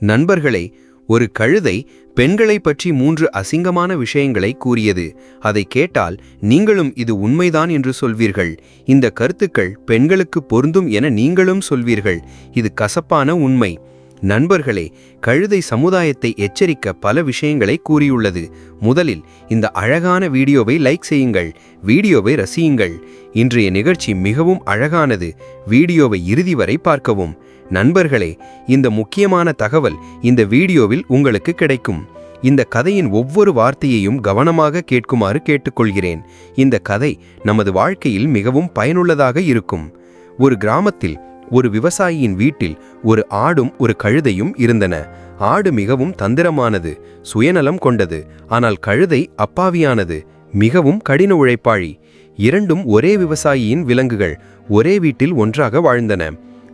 நண்பர்களே ஒரு கழுதை பெண்களை பற்றி மூன்று அசிங்கமான விஷயங்களை கூறியது. அதை கேட்டால் நீங்களும் இது உண்மைதான் என்று சொல்வீர்கள். இந்த கருத்துக்கள் பெண்களுக்கு பொருந்தும் என நீங்களும் சொல்வீர்கள். இது கசப்பான உண்மை நண்பர்களே கழுதை சமுதாயத்தை எச்சரிக்க பல விஷயங்களை கூறியுள்ளது. முதலில் இந்த அழகான வீடியோவை லைக் செய்யுங்கள். வீடியோவை ரசியுங்கள். இன்றைய நிகழ்ச்சி மிகவும் அழகானது. வீடியோவை இறுதி வரை பார்க்கவும். நண்பர்களே இந்த முக்கியமான தகவல் இந்த வீடியோவில் உங்களுக்கு கிடைக்கும். இந்த கதையின் ஒவ்வொரு வார்த்தையையும் கவனமாக கேட்குமாறு கேட்டுக்கொள்கிறேன். இந்த கதை நமது வாழ்க்கையில் மிகவும் பயனுள்ளதாக இருக்கும். ஒரு கிராமத்தில் ஒரு விவசாயியின் வீட்டில் ஒரு ஆடும் ஒரு கழுதையும் இருந்தன. ஆடு மிகவும் தந்திரமானது சுயநலம் கொண்டது. ஆனால் கழுதை அப்பாவியானது மிகவும் கடின உழைப்பாளி. இரண்டும் ஒரே விவசாயியின் விலங்குகள் ஒரே வீட்டில் ஒன்றாக வாழ்ந்தன.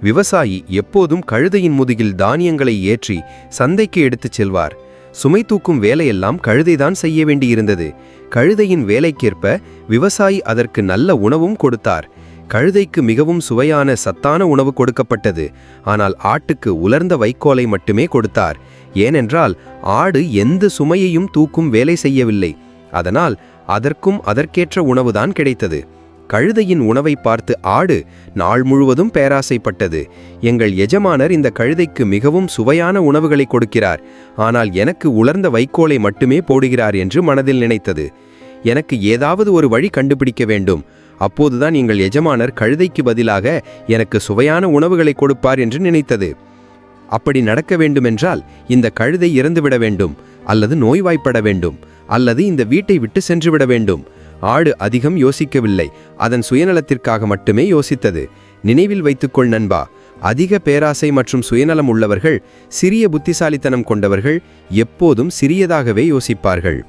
விவசாயி எப்போதும் கழுதையின் முதுகில் தானியங்களை ஏற்றி சந்தைக்கு எடுத்துச் செல்வார். சுமை தூக்கும் வேலையெல்லாம் கழுதைதான் செய்ய வேண்டியிருந்தது. கழுதையின் வேலைக்கேற்ப விவசாயி அதற்கு நல்ல உணவும் கொடுத்தார். கழுதைக்கு மிகவும் சுவையான சத்தான உணவு கொடுக்கப்பட்டது. ஆனால் ஆட்டுக்கு உலர்ந்த வைக்கோலை மட்டுமே கொடுத்தார். ஏனென்றால் ஆடு எந்த சுமையையும் தூக்கும் வேலை செய்யவில்லை. அதனால் அதற்கும் அதற்கேற்ற உணவுதான் கிடைத்தது. கழுதையின் உணவை பார்த்து ஆடு நாள் முழுவதும் பேராசைப்பட்டது. எங்கள் எஜமானர் இந்த கழுதைக்கு மிகவும் சுவையான உணவுகளை கொடுக்கிறார். ஆனால் எனக்கு உலர்ந்த வைக்கோலை மட்டுமே போடுகிறார் என்று மனதில் நினைத்தது. எனக்கு ஏதாவது ஒரு வழி கண்டுபிடிக்க வேண்டும். அப்போதுதான் எங்கள் எஜமானர் கழுதைக்கு பதிலாக எனக்கு சுவையான உணவுகளை கொடுப்பார் என்று நினைத்தது. அப்படி நடக்க வேண்டுமென்றால் இந்த கழுதை இறந்துவிட வேண்டும். அல்லது நோய்வாய்ப்பட வேண்டும். அல்லது இந்த வீட்டை விட்டு சென்றுவிட வேண்டும். ஆடு அதிகம் யோசிக்கவில்லை. அதன் சுயநலத்திற்காக மட்டுமே யோசித்தது. நினைவில் வைத்துக்கொள் நண்பா அதிக பேராசை மற்றும் சுயநலம் உள்ளவர்கள் சிறிய புத்திசாலித்தனம் கொண்டவர்கள் எப்போதும் சிறியதாகவே யோசிப்பார்கள்.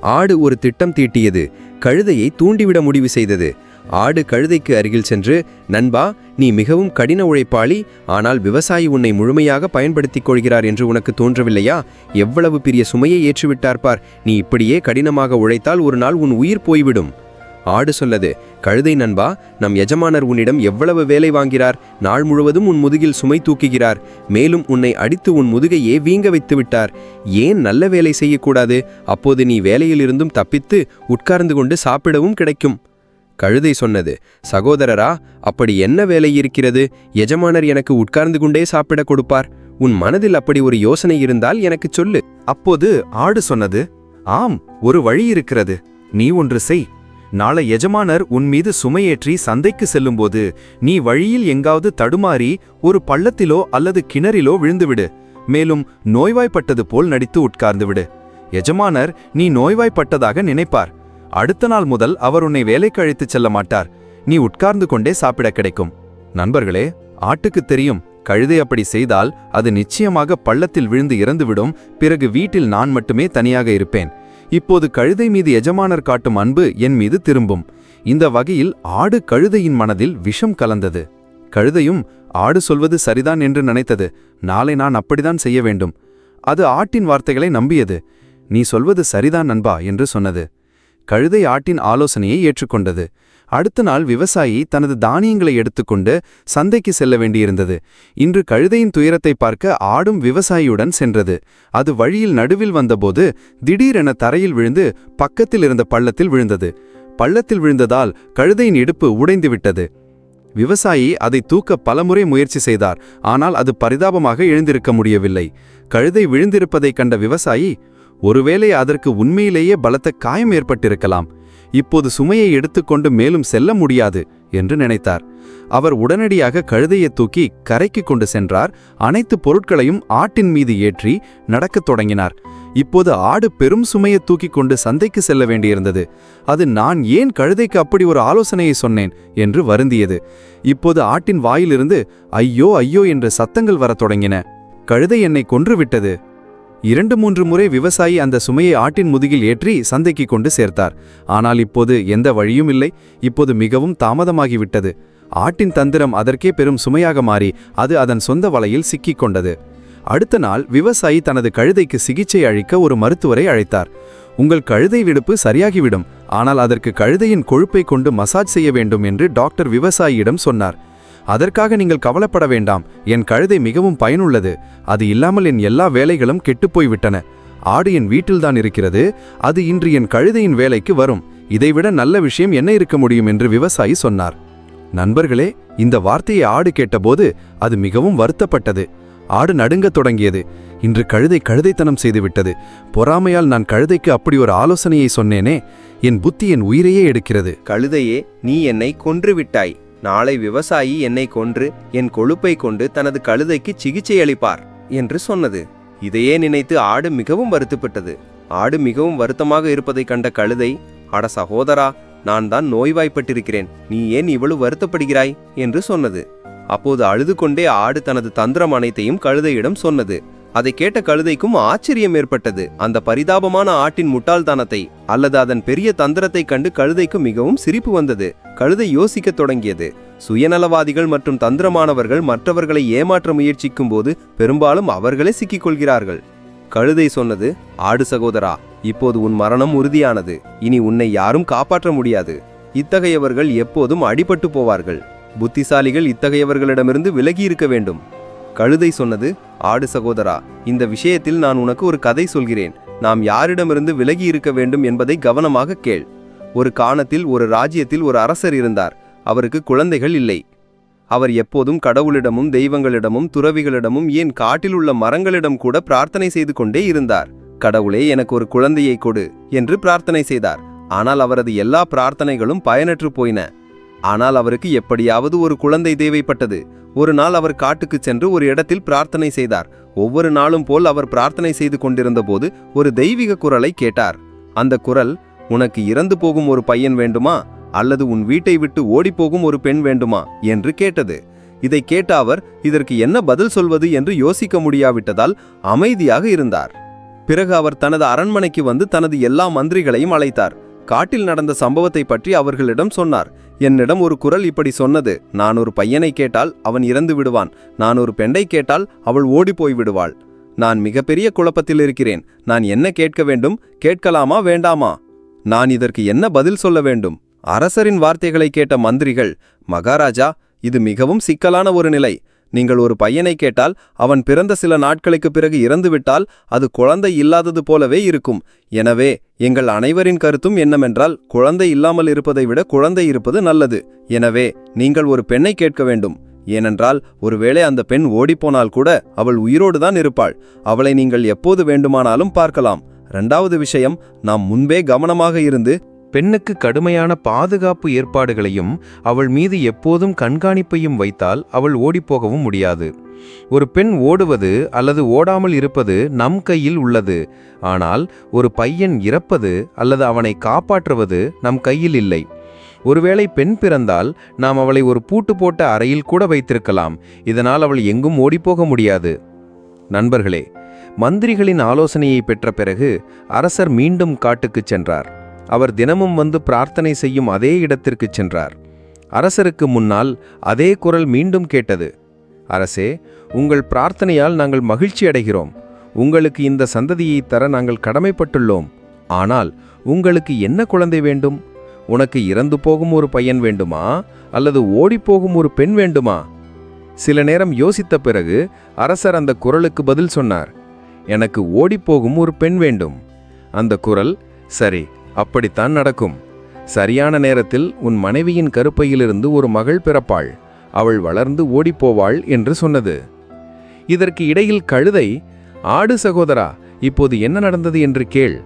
ஆடு ஒரு திட்டம் தீட்டியது. கழுதையை தூண்டிவிட முடிவு செய்தது. ஆடு கழுதைக்கு அருகில் சென்று நண்பா நீ மிகவும் கடின உழைப்பாளி ஆனால் விவசாயி உன்னை முழுமையாக பயன்படுத்திக் கொள்கிறார் என்று உனக்கு தோன்றவில்லையா? எவ்வளவு பெரிய சுமையை ஏற்றுவிட்டார் பார். நீ இப்படியே கடினமாக உழைத்தால் ஒரு நாள் உன் உயிர் போய்விடும். ஆடு சொல்லது கழுதை நண்பா நம் எஜமானர் உன்னிடம் எவ்வளவு வேலை வாங்கிறார்? நாள் முழுவதும் உன் முதுகில் சுமை தூக்குகிறார். மேலும் உன்னை அடித்து உன் முதுகையே வீங்க வைத்து விட்டார். ஏன் நல்ல வேலை செய்யக்கூடாது? அப்போது நீ வேலையிலிருந்தும் தப்பித்து உட்கார்ந்து கொண்டு சாப்பிடவும் கிடைக்கும். கழுதை சொன்னது சகோதரரா அப்படி என்ன வேலை இருக்கிறது? எஜமானர் எனக்கு உட்கார்ந்து கொண்டே சாப்பிட கொடுப்பார். உன் மனதில் அப்படி ஒரு யோசனை இருந்தால் எனக்கு சொல்லு. அப்போது ஆடு சொன்னது ஆம் ஒரு வழி இருக்கிறது. நீ ஒன்று செய். நாளை எஜமானர் உன் மீது சுமையேற்றி சந்தைக்கு செல்லும்போது நீ வழியில் எங்காவது தடுமாறி ஒரு பள்ளத்திலோ அல்லது கிணறிலோ விழுந்துவிடு. மேலும் நோய்வாய்ப்பட்டது போல் நடித்து உட்கார்ந்துவிடு. எஜமானர் நீ நோய்வாய்ப்பட்டதாக நினைப்பார். அடுத்த நாள் முதல் அவர் உன்னை வேலைக்கு அழைத்துச் செல்ல மாட்டார். நீ உட்கார்ந்து கொண்டே சாப்பிட கிடைக்கும். நண்பர்களே ஆட்டுக்கு தெரியும். கழுதை அப்படி செய்தால் அது நிச்சயமாக பள்ளத்தில் விழுந்து இறந்துவிடும். பிறகு வீட்டில் நான் மட்டுமே தனியாக இருப்பேன். இப்போது கழுதை மீது எஜமானர் காட்டும் அன்பு என் மீது திரும்பும். இந்த வகையில் ஆடு கழுதையின் மனதில் விஷம் கலந்தது. கழுதையும் ஆடு சொல்வது சரிதான் என்று நினைத்தது. நாளை நான் அப்படிதான் செய்ய வேண்டும். அது ஆட்டின் வார்த்தைகளை நம்பியது. நீ சொல்வது சரிதான் நண்பா என்று சொன்னது. கழுதை ஆட்டின் ஆலோசனையை ஏற்றுக்கொண்டது. அடுத்த நாள் விவசாயி தனது தானியங்களை எடுத்துக்கொண்டு சந்தைக்கு செல்ல வேண்டியிருந்தது. இன்று கழுதையின் துயரத்தை பார்க்க ஆடும் விவசாயியுடன் சென்றது. அது வழியில் நடுவில் வந்தபோது திடீரென தரையில் விழுந்து பக்கத்தில் இருந்த பள்ளத்தில் விழுந்தது. பள்ளத்தில் விழுந்ததால் கழுதையின் இடுப்பு உடைந்துவிட்டது விவசாயி அதை தூக்க பலமுறை முயற்சி செய்தார். ஆனால் அது பரிதாபமாக எழுந்திருக்க முடியவில்லை. கழுதை விழுந்திருப்பதைக் கண்ட விவசாயி ஒருவேளை அதற்கு உண்மையிலேயே பலத்த காயம் ஏற்பட்டிருக்கலாம். இப்போது சுமையை எடுத்துக்கொண்டு மேலும் செல்ல முடியாது என்று நினைத்தார். அவர் உடனடியாக கழுதையை தூக்கி கரைக்கு கொண்டு சென்றார். அனைத்து பொருட்களையும் ஆட்டின் மீது ஏற்றி நடக்கத் தொடங்கினார். இப்போது ஆடு பெரும் சுமையை தூக்கி கொண்டு சந்தைக்கு செல்ல வேண்டியிருந்தது. அது நான் ஏன் கழுதைக்கு அப்படி ஒரு ஆலோசனையை சொன்னேன் என்று வருந்தியது. இப்போது ஆட்டின் வாயிலிருந்து ஐயோ ஐயோ என்ற சத்தங்கள் வரத் தொடங்கின. கழுதை என்னை கொன்றுவிட்டது இரண்டு மூன்று முறை விவசாயி அந்த சுமையை ஆட்டின் முதுகில் ஏற்றி சந்தைக்கு கொண்டு சேர்த்தார். ஆனால் இப்போது எந்த வழியும் இல்லை. இப்போது மிகவும் தாமதமாகிவிட்டது. ஆட்டின் தந்திரம் அதற்கே பெரும் சுமையாக மாறி அது அதன் சொந்த வலையில் சிக்கிக் கொண்டது. அடுத்த நாள் விவசாயி தனது கழுதைக்கு சிகிச்சை அளிக்க ஒரு மருத்துவரை அழைத்தார். உங்கள் கழுதை விடுப்பு சரியாகிவிடும். ஆனால் அதற்கு கழுதையின் கொழுப்பை கொண்டு மசாஜ் செய்ய வேண்டும் என்று டாக்டர் விவசாயியிடம் சொன்னார். அதற்காக நீங்கள் கவலைப்பட வேண்டாம். என் கழுதை மிகவும் பயனுள்ளது. அது இல்லாமல் என் எல்லா வேலைகளும் கெட்டுப்போய் விட்டன ஆடு என் வீட்டில்தான் இருக்கிறது. அது இன்று என் கழுதையின் வேலைக்கு வரும். இதைவிட நல்ல விஷயம் என்ன இருக்க முடியும் என்று விவசாயி சொன்னார். நண்பர்களே இந்த வார்த்தையை ஆடு கேட்டபோது அது மிகவும் வருத்தப்பட்டது. ஆடு நடுங்கத் தொடங்கியது. இன்று கழுதை கழுதைத்தனம் செய்துவிட்டது. பொறாமையால் நான் கழுதைக்கு அப்படி ஒரு ஆலோசனையை சொன்னேனே. என் புத்தி என் உயிரையே எடுக்கிறது. கழுதையே நீ என்னை கொன்று விட்டாய் நாளை விவசாயி என்னை கொன்று என் கொழுப்பை கொண்டு தனது கழுதைக்கு சிகிச்சை அளிப்பார் என்று சொன்னது. இதையே நினைத்து ஆடு மிகவும் வருத்தப்பட்டது. ஆடு மிகவும் வருத்தமாக இருப்பதைக் கண்ட கழுதை அட சகோதரா நான் தான் நோய்வாய்ப்பட்டிருக்கிறேன். நீ ஏன் இவ்வளவு வருத்தப்படுகிறாய்? என்று சொன்னது. அப்போது அழுது கொண்டே ஆடு தனது தந்திரம் அனைத்தையும் கழுதையிடம் சொன்னது. அதை கேட்ட கழுதைக்கும் ஆச்சரியம் ஏற்பட்டது. அந்த பரிதாபமான ஆட்டின் முட்டாள்தனத்தை அல்லது அதன் பெரிய தந்திரத்தைக் கண்டு கழுதைக்கு மிகவும் சிரிப்பு வந்தது. கழுதை யோசிக்கத் தொடங்கியது. சுயநலவாதிகள் மற்றும் தந்திரமானவர்கள் மற்றவர்களை ஏமாற்ற முயற்சிக்கும் போது பெரும்பாலும் அவர்களே சிக்கிக் கொள்கிறார்கள். கழுதை சொன்னது ஆடு சகோதரா இப்போது உன் மரணம் உறுதியானது. இனி உன்னை யாரும் காப்பாற்ற முடியாது. இத்தகையவர்கள் எப்போதும் அடிபட்டு போவார்கள். புத்திசாலிகள் இத்தகையவர்களிடமிருந்து விலகி இருக்க வேண்டும். கழுதை சொன்னது ஆடு சகோதரா இந்த விஷயத்தில் நான் உனக்கு ஒரு கதை சொல்கிறேன். நாம் யாரிடமிருந்து விலகி இருக்க வேண்டும் என்பதை கவனமாக கேள். ஒரு காணத்தில் ஒரு ராஜ்யத்தில் ஒரு அரசர் இருந்தார். அவருக்கு குழந்தைகள் இல்லை. அவர் எப்போதும் கடவுளிடமும் தெய்வங்களிடமும் துறவிகளிடமும் ஏன் காட்டில் உள்ள மரங்களிடம் கூட பிரார்த்தனை செய்து கொண்டே இருந்தார். கடவுளே எனக்கு ஒரு குழந்தையை கொடு என்று பிரார்த்தனை செய்தார். ஆனால் அவரது எல்லா பிரார்த்தனைகளும் பயனற்று போயின. ஆனால் அவருக்கு எப்படியாவது ஒரு குழந்தை தேவைப்பட்டது. ஒரு நாள் அவர் காட்டுக்குச் சென்று ஒரு இடத்தில் பிரார்த்தனை செய்தார். ஒவ்வொரு நாளும் போல் அவர் பிரார்த்தனை செய்து கொண்டிருந்தபோது ஒரு தெய்வீக குரலை கேட்டார். அந்த குரல் உனக்கு இறந்து போகும் ஒரு பையன் வேண்டுமா? அல்லது உன் வீட்டை விட்டு ஓடிப்போகும் ஒரு பெண் வேண்டுமா? என்று கேட்டது. இதை கேட்ட அவர் இதற்கு என்ன பதில் சொல்வது? என்று யோசிக்க முடியாவிட்டதால் அமைதியாக இருந்தார். பிறகு அவர் தனது அரண்மனைக்கு வந்து தனது எல்லா மந்திரிகளையும் அழைத்தார். காட்டில் நடந்த சம்பவத்தை பற்றி அவர்களிடம் சொன்னார். என்னிடம் ஒரு குரல் இப்படி சொன்னது. நான் ஒரு பையனை கேட்டால் அவன் இறந்து விடுவான். நான் ஒரு பெண்டை கேட்டால் அவள் ஓடிப்போய் விடுவாள். நான் மிகப்பெரிய குழப்பத்தில் இருக்கிறேன். நான் என்ன கேட்க வேண்டும்? கேட்கலாமா? வேண்டாமா? நான் இதற்கு என்ன பதில் சொல்ல வேண்டும்? அரசரின் வார்த்தைகளை கேட்ட மந்திரிகள் மகாராஜா இது மிகவும் சிக்கலான ஒரு நிலை. நீங்கள் ஒரு பையனை கேட்டால் அவன் பிறந்த சில நாட்களுக்கு பிறகு இறந்துவிட்டால் அது குழந்தை இல்லாதது போலவே இருக்கும். எனவே எங்கள் அனைவரின் கருத்தும் என்னவென்றால் குழந்தை இல்லாமல் இருப்பதை விட குழந்தை இருப்பது நல்லது. எனவே நீங்கள் ஒரு பெண்ணை கேட்க வேண்டும். ஏனென்றால் ஒருவேளை அந்த பெண் ஓடிப்போனால் கூட அவள் உயிரோடு தான் இருப்பாள். அவளை நீங்கள் எப்போது வேண்டுமானாலும் பார்க்கலாம். இரண்டாவது விஷயம் நாம் முன்பே கவனமாக இருந்து பெண்ணுக்கு கடுமையான பாதுகாப்பு ஏற்பாடுகளையும் அவள் மீது எப்போதும் கண்காணிப்பையும் வைத்தால் அவள் ஓடிப்போகவும் முடியாது. ஒரு பெண் ஓடுவது அல்லது ஓடாமல் இருப்பது நம் கையில் உள்ளது. ஆனால் ஒரு பையன் இறப்பது அல்லது அவனை காப்பாற்றுவது நம் கையில் இல்லை. ஒருவேளை பெண் பிறந்தால் நாம் அவளை ஒரு பூட்டு போட்ட அறையில் கூட வைத்திருக்கலாம். இதனால் அவள் எங்கும் ஓடிப்போக முடியாது. நண்பர்களே மந்திரிகளின் ஆலோசனையை பெற்ற பிறகு அரசர் மீண்டும் காட்டுக்குச் சென்றார். அவர் தினமும் வந்து பிரார்த்தனை செய்யும் அதே இடத்திற்கு சென்றார். அரசருக்கு முன்னால் அதே குரல் மீண்டும் கேட்டது. அரசே உங்கள் பிரார்த்தனையால் நாங்கள் மகிழ்ச்சி அடைகிறோம். உங்களுக்கு இந்த சந்ததியை தர நாங்கள் கடமைப்பட்டுள்ளோம். ஆனால் உங்களுக்கு என்ன குழந்தை வேண்டும்? உனக்கு இறந்து போகும் ஒரு பையன் வேண்டுமா? அல்லது ஓடிப்போகும் ஒரு பெண் வேண்டுமா? சில நேரம் யோசித்த பிறகு அரசர் அந்த குரலுக்கு பதில் சொன்னார். எனக்கு ஓடிப்போகும் ஒரு பெண் வேண்டும். அந்த குரல் சரி அப்படித்தான் நடக்கும். சரியான நேரத்தில் உன் மனைவியின் கருப்பையிலிருந்து ஒரு மகள் பிறப்பாள். அவள் வளர்ந்து ஓடிப்போவாள் என்று சொன்னது. இதற்கு இடையில் கழுதை ஆடு சகோதரா இப்போது என்ன நடந்தது என்று கேள்.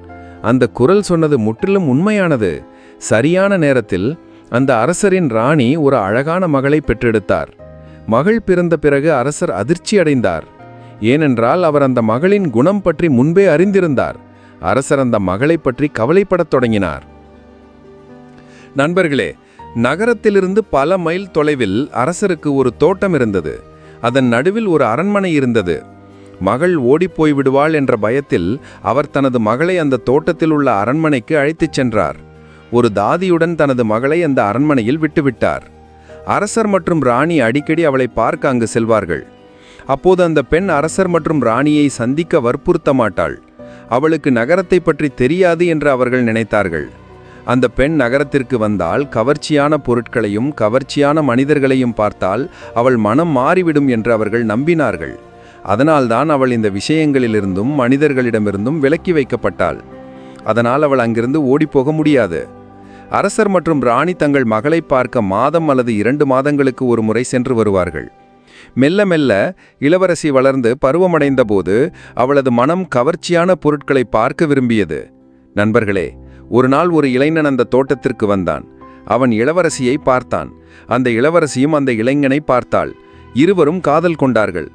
அந்த குரல் சொன்னது முற்றிலும் உண்மையானது. சரியான நேரத்தில் அந்த அரசரின் ராணி ஒரு அழகான மகளை பெற்றெடுத்தார். மகள் பிறந்த பிறகு அரசர் அதிர்ச்சி அடைந்தார். ஏனென்றால் அவர் அந்த மகளின் குணம் பற்றி முன்பே அறிந்திருந்தார். அரசர் அந்த மகளைப் பற்றி கவலைப்படத் தொடங்கினார். நண்பர்களே நகரத்திலிருந்து பல மைல் தொலைவில் அரசருக்கு ஒரு தோட்டம் இருந்தது. அதன் நடுவில் ஒரு அரண்மனை இருந்தது. மகள் ஓடிப்போய் விடுவாள் என்ற பயத்தில் அவர் தனது மகளை அந்த தோட்டத்தில் உள்ள அரண்மனைக்கு அழைத்துச் சென்றார். ஒரு தாதியுடன் தனது மகளை அந்த அரண்மனையில் விட்டுவிட்டார். அரசர் மற்றும் ராணி அடிக்கடி அவளை பார்க்க அங்கு செல்வார்கள். அப்போது அந்த பெண் அரசர் மற்றும் ராணியை சந்திக்க வற்புறுத்த மாட்டாள் அவளுக்கு நகரத்தை பற்றி தெரியாது என்று அவர்கள் நினைத்தார்கள். அந்த பெண் நகரத்திற்கு வந்தால் கவர்ச்சியான பொருட்களையும் கவர்ச்சியான மனிதர்களையும் பார்த்தால் அவள் மனம் மாறிவிடும் என்று அவர்கள் நம்பினார்கள். அதனால்தான் அவள் இந்த விஷயங்களிலிருந்தும் மனிதர்களிடமிருந்தும் விலக்கி வைக்கப்பட்டாள். அதனால் அவள் அங்கிருந்து ஓடிப்போக முடியாது. அரசர் மற்றும் ராணி தங்கள் மகளை பார்க்க மாதம் அல்லது இரண்டு மாதங்களுக்கு ஒரு முறை சென்று வருவார்கள். மெல்ல மெல்ல இளவரசி வளர்ந்து பருவமடைந்தபோது அவளது மனம் கவர்ச்சியான பொருட்களை பார்க்க விரும்பியது. நண்பர்களே ஒரு நாள் ஒரு இளைஞன் அந்த தோட்டத்திற்கு வந்தான். அவன் இளவரசியை பார்த்தான். அந்த இளவரசியும் அந்த இளைஞனை பார்த்தாள். இருவரும் காதல் கொண்டார்கள்.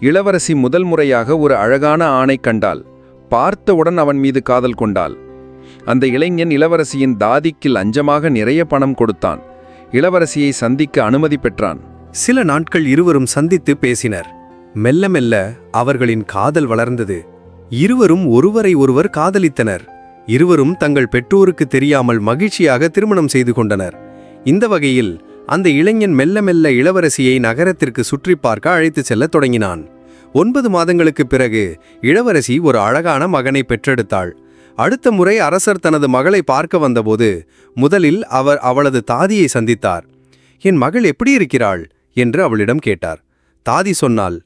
இளவரசி முதல் முறையாக ஒரு அழகான ஆணை கண்டாள். பார்த்தவுடன் அவன் மீது காதல் கொண்டாள். அந்த இளைஞன் இளவரசியின் தாதிக்கு லஞ்சமாக நிறைய பணம் கொடுத்தான். இளவரசியை சந்திக்க அனுமதி பெற்றான். சில நாட்கள் இருவரும் சந்தித்து பேசினர். மெல்ல மெல்ல அவர்களின் காதல் வளர்ந்தது. இருவரும் ஒருவரை ஒருவர் காதலித்தனர். இருவரும் தங்கள் பெற்றோருக்கு தெரியாமல் மகிழ்ச்சியாக திருமணம் செய்து கொண்டனர். இந்த வகையில் அந்த இளைஞன் மெல்ல மெல்ல இளவரசியை நகரத்திற்கு சுற்றி பார்க்க அழைத்துச் செல்ல தொடங்கினான். ஒன்பது மாதங்களுக்குப் பிறகு இளவரசி ஒரு அழகான மகனை பெற்றெடுத்தாள். அடுத்த முறை அரசர் தனது மகளை பார்க்க வந்தபோது முதலில் அவர் அவளது தாதியை சந்தித்தார். என் மகள் எப்படி இருக்கிறாள்? என்று அவளிடம் கேட்டார். தாதி சொன்னாள்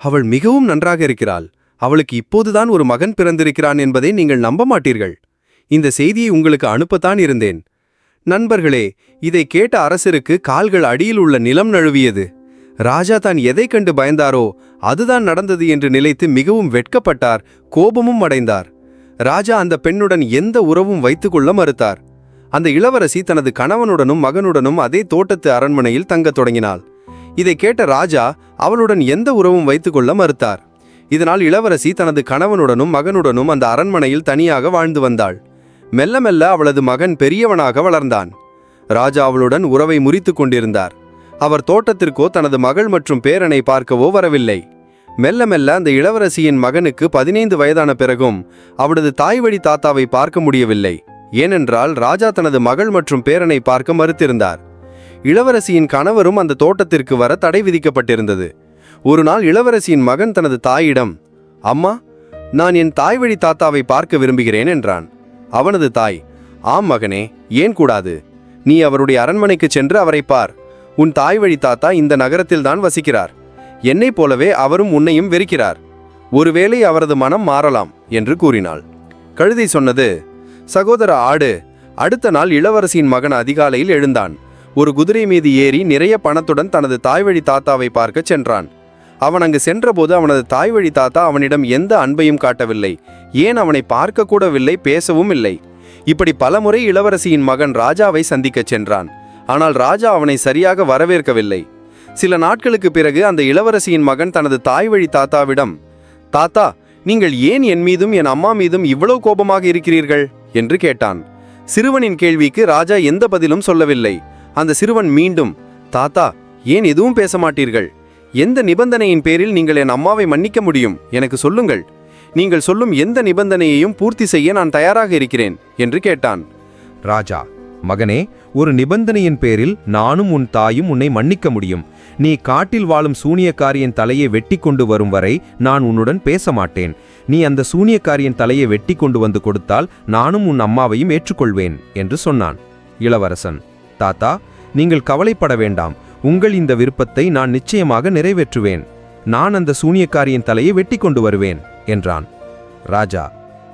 அவள் மிகவும் நன்றாக இருக்கிறாள். அவளுக்கு இப்போதுதான் ஒரு மகன் பிறந்திருக்கிறான் என்பதை நீங்கள் நம்ப மாட்டீர்கள். இந்த செய்தியை உங்களுக்கு அனுப்பத்தான் இருந்தேன். நண்பர்களே இதை கேட்ட அரசருக்கு கால்கள் அடியில் உள்ள நிலம் நழுவியது. ராஜா தான் எதை கண்டு பயந்தாரோ அதுதான் நடந்தது என்று நிலைத்து மிகவும் வெட்கப்பட்டார் கோபமும் அடைந்தார். ராஜா அந்த பெண்ணுடன் எந்த உறவும் வைத்துக்கொள்ள மறுத்தார். அந்த இளவரசி தனது கணவனுடனும் மகனுடனும் அதே தோட்டத்து அரண்மனையில் தங்கத் தொடங்கினாள். இதை கேட்ட ராஜா அவளுடன் எந்த உறவும் வைத்துக்கொள்ள மறுத்தார். இதனால் இளவரசி தனது கணவனுடனும் மகனுடனும் அந்த அரண்மனையில் தனியாக வாழ்ந்து வந்தாள். மெல்ல மெல்ல அவளது மகன் பெரியவனாக வளர்ந்தான். ராஜா அவளுடன் உறவை முறித்துக் கொண்டிருந்தார். அவர் தோட்டத்திற்கோ தனது மகள் மற்றும் பேரனை பார்க்கவோ வரவில்லை. மெல்ல மெல்ல அந்த இளவரசியின் மகனுக்கு பதினைந்து வயதான பிறகும் அவளது தாய் வழி தாத்தாவை பார்க்க முடியவில்லை. ஏனென்றால் ராஜா தனது மகள் மற்றும் பேரனை பார்க்க மறுத்திருந்தார். இளவரசியின் கணவரும் அந்த தோட்டத்திற்கு வர தடை விதிக்கப்பட்டிருந்தது. ஒரு நாள் இளவரசியின் மகன் தனது தாயிடம் அம்மா நான் என் தாய் வழி தாத்தாவை பார்க்க விரும்புகிறேன் என்றான். அவனது தாய் ஆம் மகனே ஏன் கூடாது? நீ அவருடைய அரண்மனைக்கு சென்று அவரை பார். உன் தாய் வழி தாத்தா இந்த நகரத்தில்தான் வசிக்கிறார். என்னைப் போலவே அவரும் உன்னையும் வெறுக்கிறார். ஒருவேளை அவரது மனம் மாறலாம் என்று கூறினாள். கழுதை சொன்னது சகோதர ஆடு அடுத்த நாள் இளவரசியின் மகன் அதிகாலையில் எழுந்தான். ஒரு குதிரை மீது ஏறி நிறைய பணத்துடன் தனது தாய்வழி தாத்தாவை பார்க்கச் சென்றான். அவன் அங்கு சென்றபோது அவனது தாய்வழி தாத்தா அவனிடம் எந்த அன்பையும் காட்டவில்லை. ஏன் அவனை பார்க்க கூடவில்லை பேசவும் இல்லை. இப்படி பலமுறை இளவரசியின் மகன் ராஜாவை சந்திக்கச் சென்றான். ஆனால் ராஜா அவனை சரியாக வரவேற்கவில்லை. சில நாட்களுக்கு பிறகு அந்த இளவரசியின் மகன் தனது தாய்வழி தாத்தாவிடம் தாத்தா நீங்கள் ஏன் என் மீதும் என் அம்மா மீதும் இவ்வளவு கோபமாக இருக்கிறீர்கள்? என்று கேட்டான். சிறுவனின் கேள்விக்கு ராஜா எந்த பதிலும் சொல்லவில்லை. அந்த சிறுவன் மீண்டும் தாத்தா ஏன் எதுவும் பேச மாட்டீர்கள் எந்த நிபந்தனையின் பேரில் நீங்கள் என் அம்மாவை மன்னிக்க முடியும்? எனக்கு சொல்லுங்கள். நீங்கள் சொல்லும் எந்த நிபந்தனையையும் பூர்த்தி செய்ய நான் தயாராக இருக்கிறேன் என்று கேட்டான். ராஜா மகனே ஒரு நிபந்தனையின் பேரில் நானும் உன் தாயும் உன்னை மன்னிக்க முடியும். நீ காட்டில் வாழும் சூனியக்காரியின் தலையை வெட்டி கொண்டு வரும் வரை நான் உன்னுடன் பேச மாட்டேன் நீ அந்த சூனியக்காரியின் தலையை வெட்டி கொண்டு வந்து கொடுத்தால் நானும் உன் அம்மாவையும் ஏற்றுக்கொள்வேன் என்று சொன்னான். இளவரசன் தாத்தா நீங்கள் கவலைப்பட வேண்டாம். உங்கள் இந்த விருப்பத்தை நான் நிச்சயமாக நிறைவேற்றுவேன். நான் அந்த சூனியக்காரியின் தலையை வெட்டி கொண்டு வருவேன் என்றான். ராஜா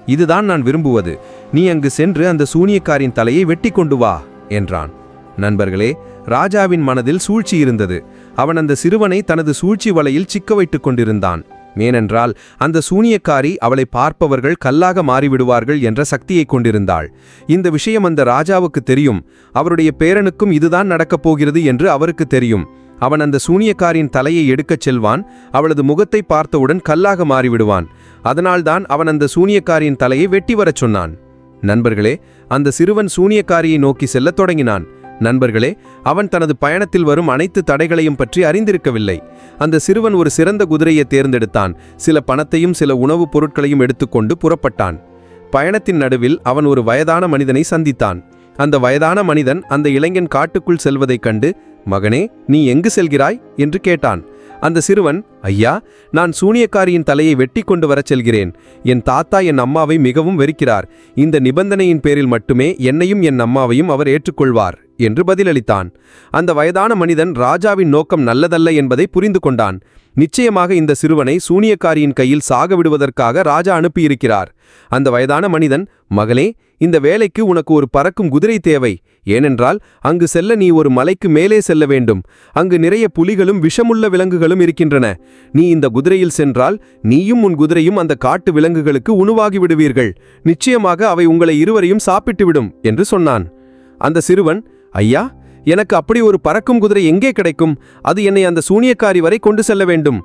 இதுதான் நான் விரும்புவது. நீ அங்கு சென்று அந்த சூனியக்காரின் தலையை வெட்டி கொண்டு வா என்றான். நண்பர்களே ராஜாவின் மனதில் சூழ்ச்சி இருந்தது. அவன் அந்த சிறுவனை தனது சூழ்ச்சி வலையில் சிக்க வைத்துக் கொண்டிருந்தான். ஏனென்றால் அந்த சூனியக்காரி அவளை பார்ப்பவர்கள் கல்லாக மாறிவிடுவார்கள் என்ற சக்தியை கொண்டிருந்தாள். இந்த விஷயம் அந்த ராஜாவுக்கு தெரியும். அவருடைய பேரனுக்கும் இதுதான் நடக்கப் போகிறது என்று அவருக்கு தெரியும். அவன் அந்த சூனியக்காரின் தலையை எடுக்கச் செல்வான். அவளது முகத்தை பார்த்தவுடன் கல்லாக மாறிவிடுவான். அதனால்தான் அவன் அந்த சூனியக்காரியின் தலையை வெட்டி வரச் சொன்னான். நண்பர்களே அந்த சிறுவன் சூனியக்காரியை நோக்கி செல்லத் தொடங்கினான். நண்பர்களே அவன் தனது பயணத்தில் வரும் அனைத்து தடைகளையும் பற்றி அறிந்திருக்கவில்லை. அந்த சிறுவன் ஒரு சிறந்த குதிரையை தேர்ந்தெடுத்தான். சில பணத்தையும் சில உணவுப் பொருட்களையும் எடுத்துக்கொண்டு புறப்பட்டான். பயணத்தின் நடுவில் அவன் ஒரு வயதான மனிதனை சந்தித்தான். அந்த வயதான மனிதன் அந்த இளைஞன் காட்டுக்குள் செல்வதைக் கண்டு மகனே நீ எங்கு செல்கிறாய்? என்று கேட்டான். அந்த சிறுவன் ஐயா நான் சூனியக்காரியின் தலையை வெட்டி கொண்டு வரச் செல்கிறேன். என் தாத்தா என் அம்மாவை மிகவும் வெறுக்கிறார். இந்த நிபந்தனையின் பேரில் மட்டுமே என்னையும் என் அம்மாவையும் அவர் ஏற்றுக்கொள்வார் என்று பதிலளித்தான். அந்த வயதான மனிதன் ராஜாவின் நோக்கம் நல்லதல்ல என்பதை புரிந்து கொண்டான். நிச்சயமாக இந்த சிறுவனை சூனியக்காரியின் கையில் சாக விடுவதற்காக ராஜா அனுப்பியிருக்கிறார். அந்த வயதான மனிதன் மகளே இந்த வேலைக்கு உனக்கு ஒரு பறக்கும் குதிரை தேவை. ஏனென்றால் அங்கு செல்ல நீ ஒரு மலைக்கு மேலே செல்ல வேண்டும். அங்கு நிறைய புலிகளும் விஷமுள்ள விலங்குகளும் இருக்கின்றன. நீ இந்த குதிரையில் சென்றால் நீயும் உன் குதிரையும் அந்த காட்டு விலங்குகளுக்கு உணவாகி விடுவீர்கள். நிச்சயமாக அவை உங்களை இருவரையும் சாப்பிட்டுவிடும் என்று சொன்னான். அந்த சிறுவன் ஐயா எனக்கு அப்படி ஒரு பறக்கும் குதிரை எங்கே கிடைக்கும்? அது என்னை அந்த சூனியக்காரி வரை கொண்டு செல்ல வேண்டும்.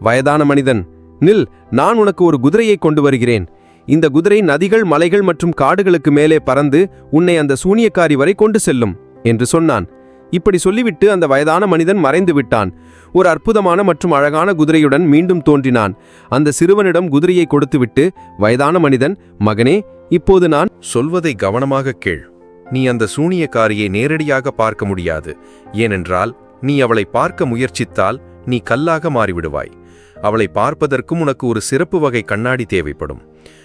வயதான மனிதன் நில் நான் உனக்கு ஒரு குதிரையை கொண்டு வருகிறேன். இந்த குதிரை நதிகள் மலைகள் மற்றும் காடுகளுக்கு மேலே பறந்து உன்னை அந்த சூனியக்காரி வரை கொண்டு செல்லும் என்று சொன்னான். இப்படி சொல்லிவிட்டு அந்த வயதான மனிதன் மறைந்து விட்டான். ஒரு அற்புதமான மற்றும் அழகான குதிரையுடன் மீண்டும் தோன்றினான். அந்த சிறுவனிடம் குதிரையை கொடுத்துவிட்டு வயதான மனிதன் மகனே இப்போது நான் சொல்வதை கவனமாக கேள். நீ அந்த சூனியக்காரியை நேரடியாக பார்க்க முடியாது. ஏனென்றால் நீ அவளை பார்க்க முயற்சித்தால் நீ கல்லாக மாறிவிடுவாய். அவளை பார்ப்பதற்கும் உனக்கு ஒரு சிறப்பு வகை கண்ணாடி தேவைப்படும்.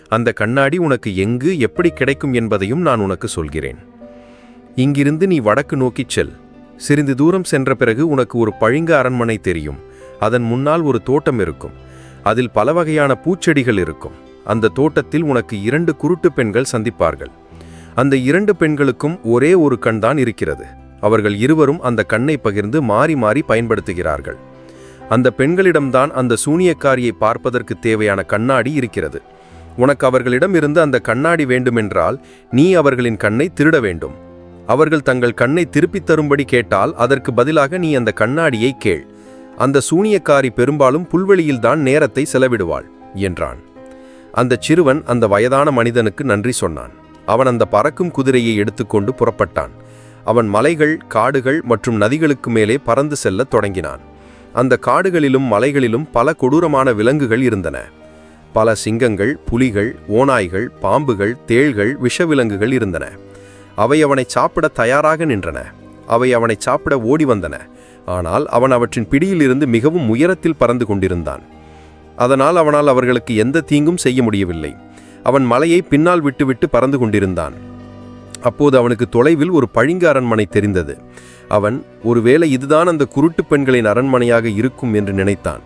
அந்த கண்ணாடி உனக்கு எங்கு எப்படி கிடைக்கும் என்பதையும் நான் உனக்கு சொல்கிறேன். இங்கிருந்து நீ வடக்கு நோக்கிச் செல். சிறிது தூரம் சென்ற பிறகு உனக்கு ஒரு பழிங்க அரண்மனை தெரியும். அதன் முன்னால் ஒரு தோட்டம் இருக்கும். அதில் பல வகையான பூச்செடிகள் இருக்கும். அந்த தோட்டத்தில் உனக்கு இரண்டு குருட்டு பெண்கள் சந்திப்பார்கள். அந்த இரண்டு பெண்களுக்கும் ஒரே ஒரு கண் தான் இருக்கிறது. அவர்கள் இருவரும் அந்த கண்ணை பகிர்ந்து மாறி மாறி பயன்படுத்துகிறார்கள். அந்த பெண்களிடம்தான் அந்த சூனியக்காரியை பார்ப்பதற்கு தேவையான கண்ணாடி இருக்கிறது. உனக்கு அவர்களிடம் இருந்து அந்த கண்ணாடி வேண்டுமென்றால் நீ அவர்களின் கண்ணை திருட வேண்டும். அவர்கள் தங்கள் கண்ணை திருப்பித் தரும்படி கேட்டால் அதற்கு பதிலாக நீ அந்த கண்ணாடியை கேள். அந்த சூனியக்காரி பெரும்பாலும் புல்வெளியில்தான் நேரத்தை செலவிடுவாள் என்றான். அந்த சிறுவன் அந்த வயதான மனிதனுக்கு நன்றி சொன்னான். அவன் அந்த பறக்கும் குதிரையை எடுத்துக்கொண்டு புறப்பட்டான். அவன் மலைகள் காடுகள் மற்றும் நதிகளுக்கு மேலே பறந்து செல்லத் தொடங்கினான். அந்த காடுகளிலும் மலைகளிலும் பல கொடூரமான விலங்குகள் இருந்தன. பல சிங்கங்கள் புலிகள் ஓநாய்கள் பாம்புகள் தேள்கள் விஷவிலங்குகள் இருந்தன. அவை அவனை சாப்பிட தயாராக நின்றன. அவை அவனை சாப்பிட ஓடி வந்தன. ஆனால் அவன் அவற்றின் பிடியிலிருந்து மிகவும் உயரத்தில் பறந்து கொண்டிருந்தான். அதனால் அவனால் அவர்களுக்கு எந்த தீங்கும் செய்ய முடியவில்லை. அவன் மலையை பின்னால் விட்டுவிட்டு பறந்து கொண்டிருந்தான். அப்போது அவனுக்கு தொலைவில் ஒரு பழிங்க அரண்மனை தெரிந்தது. அவன் ஒருவேளை இதுதான் அந்த குருட்டு பெண்களின் அரண்மனையாக இருக்கும் என்று நினைத்தான்.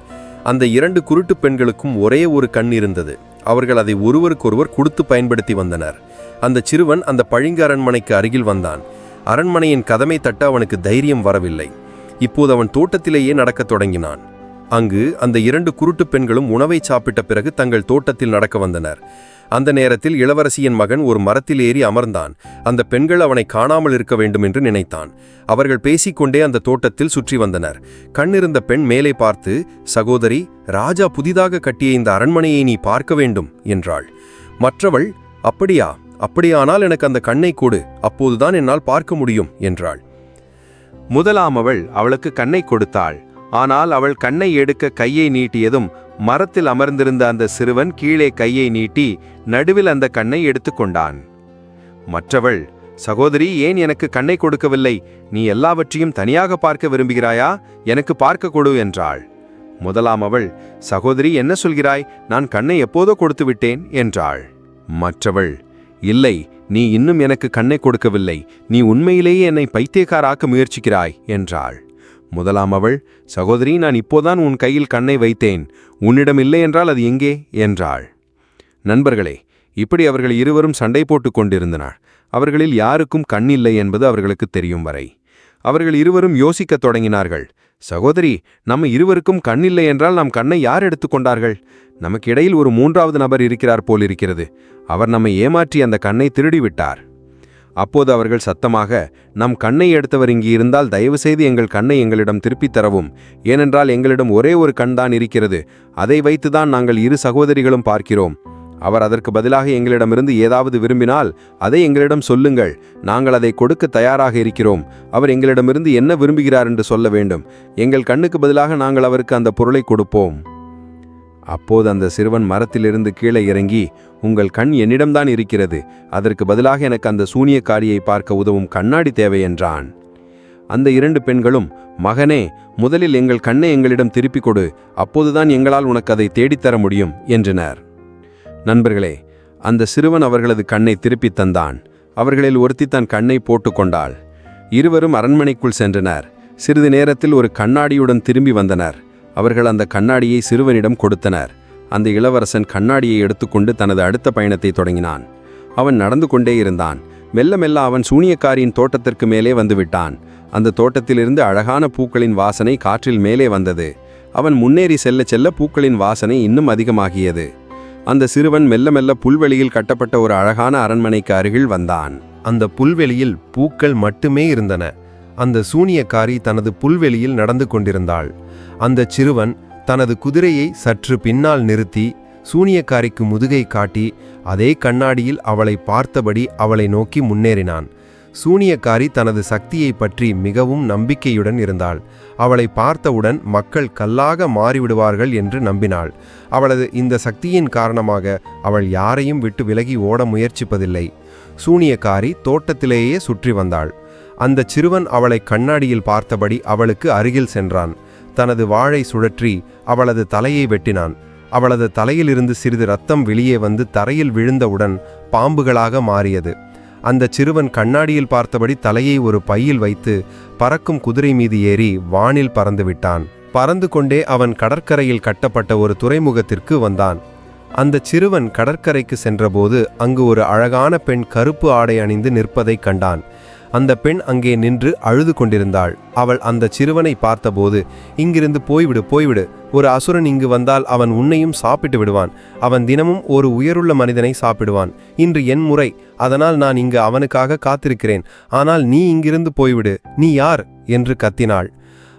அந்த இரண்டு குருட்டு பெண்களுக்கும் ஒரே ஒரு கண் இருந்தது. அவர்கள் அதை ஒருவருக்கொருவர் கொடுத்து பயன்படுத்தி வந்தனர். அந்த சிறுவன் அந்த பழிங்க அரண்மனைக்கு அருகில் வந்தான். அரண்மனையின் கதமை தட்ட அவனுக்கு தைரியம் வரவில்லை. இப்போது அவன் தோட்டத்திலேயே நடக்கத் தொடங்கினான். அங்கு அந்த இரண்டு குருட்டு பெண்களும் உணவை சாப்பிட்ட பிறகு தங்கள் தோட்டத்தில் நடக்க வந்தனர். அந்த நேரத்தில் இளவரசியின் மகன் ஒரு மரத்தில் ஏறி அமர்ந்தான். அந்த பெண்கள் அவனை காணாமல் இருக்க வேண்டும் என்று நினைத்தான். அவர்கள் பேசிக்கொண்டே அந்த தோட்டத்தில் சுற்றி வந்தனர். கண்ணிருந்த பெண் மேலே பார்த்து சகோதரி ராஜா புதிதாக கட்டிய இந்த அரண்மனையை நீ பார்க்க வேண்டும் என்றாள். மற்றவள் அப்படியா அப்படியானால் எனக்கு அந்த கண்ணை கொடு அப்போதுதான் என்னால் பார்க்க முடியும் என்றாள். முதலாம் அவள் அவளுக்கு கண்ணை கொடுத்தாள். ஆனால் அவள் கண்ணை எடுக்க கையை நீட்டியதும் மரத்தில் அமர்ந்திருந்த அந்த சிறுவன் கீழே கையை நீட்டி நடுவில் அந்த கண்ணை எடுத்துக்கொண்டான் மற்றவள் சகோதரி ஏன் எனக்கு கண்ணை கொடுக்கவில்லை? நீ எல்லாவற்றையும் தனியாக பார்க்க விரும்புகிறாயா? எனக்கு பார்க்க கொடு என்றாள். முதலாம் அவள் சகோதரி என்ன சொல்கிறாய்? நான் கண்ணை எப்போதோ கொடுத்து விட்டேன் என்றாள். மற்றவள் இல்லை நீ இன்னும் எனக்கு கண்ணை கொடுக்கவில்லை. நீ உண்மையிலேயே என்னை பைத்தியக்காராக்க முயற்சிக்கிறாய் என்றாள். முதலாம் அவள் சகோதரி நான் இப்போதான் உன் கையில் கண்ணை வைத்தேன். உன்னிடம் இல்லை என்றால் அது எங்கே? என்றாள். நண்பர்களே இப்படி அவர்கள் இருவரும் சண்டை போட்டுக் கொண்டிருந்தனர். அவர்களில் யாருக்கும் கண் இல்லை என்பது அவர்களுக்கு தெரியும் வரை. அவர்கள் இருவரும் யோசிக்கத் தொடங்கினார்கள். சகோதரி நம்ம இருவருக்கும் கண் இல்லை என்றால் நம் கண்ணை யார் எடுத்துக்கொண்டார்கள் நமக்கு இடையில் ஒரு மூன்றாவது நபர் இருக்கிறார் போலிருக்கிறது. அவர் நம்மை ஏமாற்றி அந்த கண்ணை திருடிவிட்டார் அப்போது அவர்கள் சத்தமாக நம் கண்ணை எடுத்தவர் இங்கு இருந்தால் தயவுசெய்து எங்கள் கண்ணை எங்களிடம் திருப்பித் தரவும். ஏனென்றால் எங்களிடம் ஒரே ஒரு கண் தான் இருக்கிறது. அதை வைத்துதான் நாங்கள் இரு சகோதரிகளும் பார்க்கிறோம். அவர் அதற்கு பதிலாக எங்களிடமிருந்து ஏதாவது விரும்பினால் அதை எங்களிடம் சொல்லுங்கள். நாங்கள் அதை கொடுக்க தயாராக இருக்கிறோம். அவர் எங்களிடமிருந்து என்ன விரும்புகிறார் என்று சொல்ல வேண்டும். எங்கள் கண்ணுக்கு பதிலாக நாங்கள் அவருக்கு அந்த பொருளை கொடுப்போம். அப்போது அந்த சிறுவன் மரத்திலிருந்து கீழே இறங்கி உங்கள் கண் என்னிடம்தான் இருக்கிறது. அதற்கு பதிலாக எனக்கு அந்த சூனியக்காரியை பார்க்க உதவும் கண்ணாடி தேவை என்றான். அந்த இரண்டு பெண்களும் மகனே முதலில் எங்கள் கண்ணை எங்களிடம் திருப்பிக் கொடு. அப்போதுதான் எங்களால் உனக்கு அதை தேடித்தர முடியும் என்றனர். நண்பர்களே அந்த சிறுவன் அவர்களது கண்ணை திருப்பித் தந்தான். அவர்களில் ஒருத்தி தன் கண்ணை போட்டுக்கொண்டாள் இருவரும் அரண்மனைக்குள் சென்றனர். சிறிது நேரத்தில் ஒரு கண்ணாடியுடன் திரும்பி வந்தனர். அவர்கள் அந்த கண்ணாடியை சிறுவனிடம் கொடுத்தனர். அந்த இளவரசன் கண்ணாடியை எடுத்துக்கொண்டு தனது அடுத்த பயணத்தை தொடங்கினான். அவன் நடந்து கொண்டே இருந்தான். மெல்ல மெல்ல அவன் சூனியக்காரியின் தோட்டத்திற்கு மேலே வந்துவிட்டான் அந்த தோட்டத்திலிருந்து அழகான பூக்களின் வாசனை காற்றில் மேலே வந்தது. அவன் முன்னேறி செல்ல செல்ல பூக்களின் வாசனை இன்னும் அதிகமாகியது. அந்த சிறுவன் மெல்ல மெல்ல புல்வெளியில் கட்டப்பட்ட ஒரு அழகான அரண்மனைக்கு அருகில் வந்தான். அந்த புல்வெளியில் பூக்கள் மட்டுமே இருந்தன. அந்த சூனியக்காரி தனது புல்வெளியில் நடந்து கொண்டிருந்தாள். அந்த சிறுவன் தனது குதிரையை சற்று பின்னால் நிறுத்தி சூனியக்காரிக்கு முதுகை காட்டி அதே கண்ணாடியில் அவளை பார்த்தபடி அவளை நோக்கி முன்னேறினான். சூனியக்காரி தனது சக்தியை பற்றி மிகவும் நம்பிக்கையுடன் இருந்தாள். அவளை பார்த்தவுடன் மக்கள் கல்லாக மாறிவிடுவார்கள் என்று நம்பினாள். அவளது இந்த சக்தியின் காரணமாக அவள் யாரையும் விட்டு விலகி ஓட முயற்சிப்பதில்லை. சூனியக்காரி தோட்டத்திலேயே சுற்றி வந்தாள். அந்த சிறுவன் அவளை கண்ணாடியில் பார்த்தபடி அவளுக்கு அருகில் சென்றான். தனது வாழை சுழற்றி அவளது தலையை வெட்டினான். அவளது தலையிலிருந்து சிறிது ரத்தம் வெளியே வந்து தரையில் விழுந்தவுடன் பாம்புகளாக மாறியது. அந்த சிறுவன் கண்ணாடியில் பார்த்தபடி தலையை ஒரு பையில் வைத்து பறக்கும் குதிரை மீது ஏறி வானில் பறந்து விட்டான். பறந்து கொண்டே அவன் கடற்கரையில் கட்டப்பட்ட ஒரு துறைமுகத்திற்கு வந்தான். அந்த சிறுவன் கடற்கரைக்கு சென்றபோது அங்கு ஒரு அழகான பெண் கருப்பு ஆடை அணிந்து நிற்பதைக் கண்டான். அந்த பெண் அங்கே நின்று அழுது கொண்டிருந்தாள். அவள் அந்த சிறுவனை பார்த்தபோது இங்கிருந்து போய்விடு போய்விடு. ஒரு அசுரன் இங்கு வந்தால் அவன் உன்னையும் சாப்பிட்டு விடுவான். அவன் தினமும் ஒரு உயருள்ள மனிதனை சாப்பிடுவான். இன்று என் முறை. அதனால் நான் இங்கு அவனுக்காக காத்திருக்கிறேன். ஆனால் நீ இங்கிருந்து போய்விடு. நீ யார்? என்று கத்தினாள்.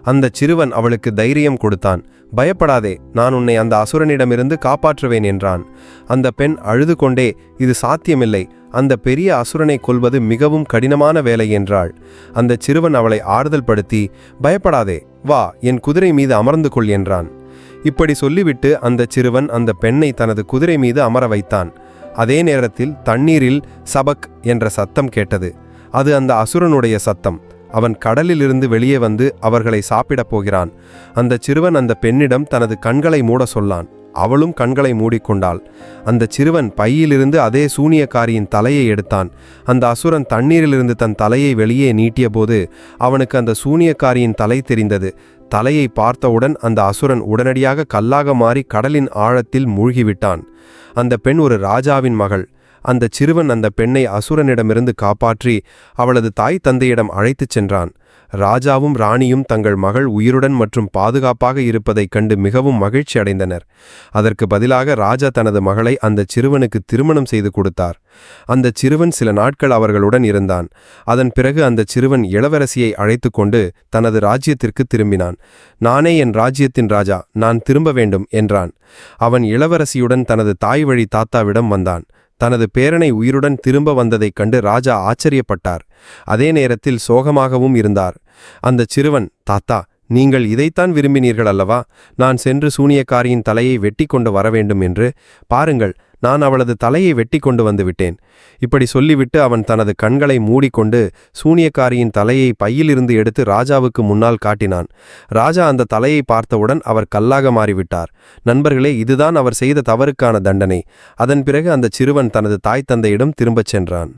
அந்த சிறுவன் அவளுக்கு தைரியம் கொடுத்தான். பயப்படாதே. நான் உன்னை அந்த அசுரனிடமிருந்து காப்பாற்றுவேன் என்றான். அந்த பெண் அழுது கொண்டே இது சாத்தியமில்லை. அந்த பெரிய அசுரனை கொல்வது மிகவும் கடினமான வேலை என்றாள். அந்த சிறுவன் அவளை ஆறுதல் படுத்தி பயப்படாதே வா என் குதிரை மீது அமர்ந்து கொள் என்றான். இப்படி சொல்லிவிட்டு அந்த சிறுவன் அந்த பெண்ணை தனது குதிரை மீது அமர வைத்தான். அதே நேரத்தில் தண்ணீரில் சபக் என்ற சத்தம் கேட்டது. அது அந்த அசுரனுடைய சத்தம். அவன் கடலிலிருந்து வெளியே வந்து அவர்களை சாப்பிடப் போகிறான். அந்த சிறுவன் அந்த பெண்ணிடம் தனது கண்களை மூட சொல்லான் அவளும் கண்களை மூடிக்கொண்டாள். அந்த சிறுவன் பையிலிருந்து அதே சூனியக்காரியின் தலையை எடுத்தான். அந்த அசுரன் தண்ணீரிலிருந்து தன் தலையை வெளியே நீட்டியபோது அவனுக்கு அந்த சூனியக்காரியின் தலை தெரிந்தது. தலையை பார்த்தவுடன் அந்த அசுரன் உடனடியாக கல்லாக மாறி கடலின் ஆழத்தில் மூழ்கிவிட்டான். அந்த பெண் ஒரு ராஜாவின் மகள். அந்த சிறுவன் அந்த பெண்ணை அசுரனிடமிருந்து காப்பாற்றி அவளது தாய் தந்தையிடம் அழைத்துச் சென்றான். ராஜாவும் ராணியும் தங்கள் மகள் உயிருடன் மற்றும் பாதுகாப்பாக இருப்பதைக் கண்டு மிகவும் மகிழ்ச்சி அடைந்தனர். அதற்கு பதிலாக ராஜா தனது மகளை அந்த சிறுவனுக்கு திருமணம் செய்து கொடுத்தார். அந்த சிறுவன் சில நாட்கள் அவர்களுடன் இருந்தான். அதன் பிறகு அந்த சிறுவன் இளவரசியை அழைத்து கொண்டு தனது ராஜ்யத்திற்கு திரும்பினான். நானே என் ராஜ்யத்தின் ராஜா. நான் திரும்ப வேண்டும் என்றான். அவன் இளவரசியுடன் தனது தாய் வழி தாத்தாவிடம் வந்தான். தனது பேரனை உயிருடன் திரும்ப வந்ததைக் கண்டு ராஜா ஆச்சரியப்பட்டார். அதே நேரத்தில் சோகமாகவும் இருந்தார். அந்த சிறுவன் தாத்தா நீங்கள் இதைத்தான் விரும்பினீர்கள் அல்லவா? நான் சென்று சூனியக்காரியின் தலையை வெட்டி கொண்டு வர வேண்டும் என்று. பாருங்கள் நான் அவளது தலையை வெட்டி கொண்டு வந்துவிட்டேன். இப்படி சொல்லிவிட்டு அவன் தனது கண்களை மூடிக்கொண்டு சூனியக்காரியின் தலையை பையிலிருந்து எடுத்து ராஜாவுக்கு முன்னால் காட்டினான். ராஜா அந்த தலையை பார்த்தவுடன் அவர் கல்லாக மாறிவிட்டார். நண்பர்களே இதுதான் அவர் செய்த தவறுக்கான தண்டனை. அதன் பிறகு அந்த சிறுவன் தனது தாய் தந்தையிடம் திரும்பச் சென்றான்.